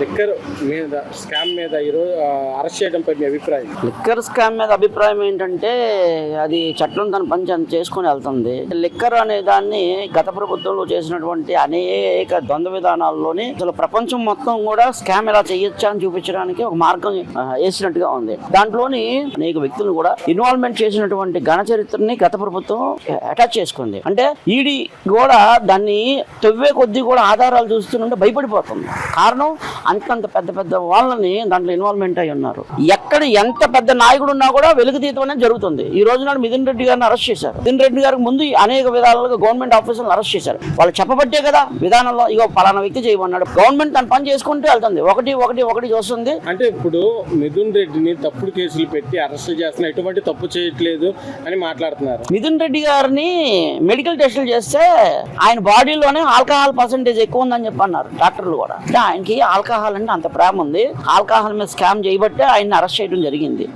Liquor మీద scam మీద ఈరోజు అరెస్ట్ చేయడంపై మీ అభిప్రాయం? లిక్కర్ స్కామ్ మీద అభిప్రాయం ఏంటంటే అది చట్టం తన పని చేసుకుని వెళ్తుంది. లిక్కర్ అనే దాన్ని గత ప్రభుత్వంలో చేసినటువంటి అనేక ద్వంద్వ విధానాల్లోని అసలు ప్రపంచం మొత్తం కూడా స్కామ్ ఎలా చేయొచ్చా అని చూపించడానికి ఒక మార్గం వేసినట్టుగా ఉంది. దాంట్లోని అనేక వ్యక్తులను కూడా ఇన్వాల్వ్మెంట్ చేసినటువంటి ఘన చరిత్రని గత ప్రభుత్వం అటాచ్ చేసుకుంది. అంటే ఈడీ కూడా దాన్ని తవ్వే కొద్దీ కూడా ఆధారాలు చూస్తుంటే భయపడిపోతుంది. కారణం అంతంత పెద్ద పెద్ద వాళ్ళని దాంట్లో ఇన్వాల్వ్మెంట్ అయి ఉన్నారు. ఎక్కడ ఎంత పెద్ద నాయకుడు ఉన్నా కూడా వెలుగు తీయటం అనేది జరుగుతుంది. ఈ రోజు నాడు మిథున్ రెడ్డి గారిని అరెస్ట్ చేశారు. మిథున్ రెడ్డి గారికి ముందు అనేక విధాలుగా గవర్నమెంట్ ఆఫీసర్లను అరెస్ట్ చేశారు. వాళ్ళు చెప్పబట్టే కదా విధానంలో ఇగో పలానా వ్యక్తి చేయమన్నాడు. గవర్నమెంట్ తన పని చేసుకుంటూ వెళ్తుంది. ఒకటి ఒకటి ఒకటి చూస్తుంది. అంటే ఇప్పుడు మిథున్ రెడ్డిని తప్పుడు కేసులు పెట్టి అరెస్ట్ చేస్తున్న ఎటువంటి తప్పు చేయట్లేదు అని మాట్లాడుతున్నారు. మిథున్ రెడ్డి గారిని మెడికల్ టెస్టులు చేస్తే ఆయన బాడీలోనే ఆల్కహాల్ పర్సంటేజ్ ఎక్కువ ఉందని చెప్పి అన్నారు డాక్టర్లు కూడా. అంటే ఆయనకి ఆల్కహాల్ అంటే అంత ప్రేమ ఉంది. ఆల్కహాల్ మీద స్కామ్ చేయబట్టే ఆయన్ని అరెస్ట్ చేయడం జరిగింది.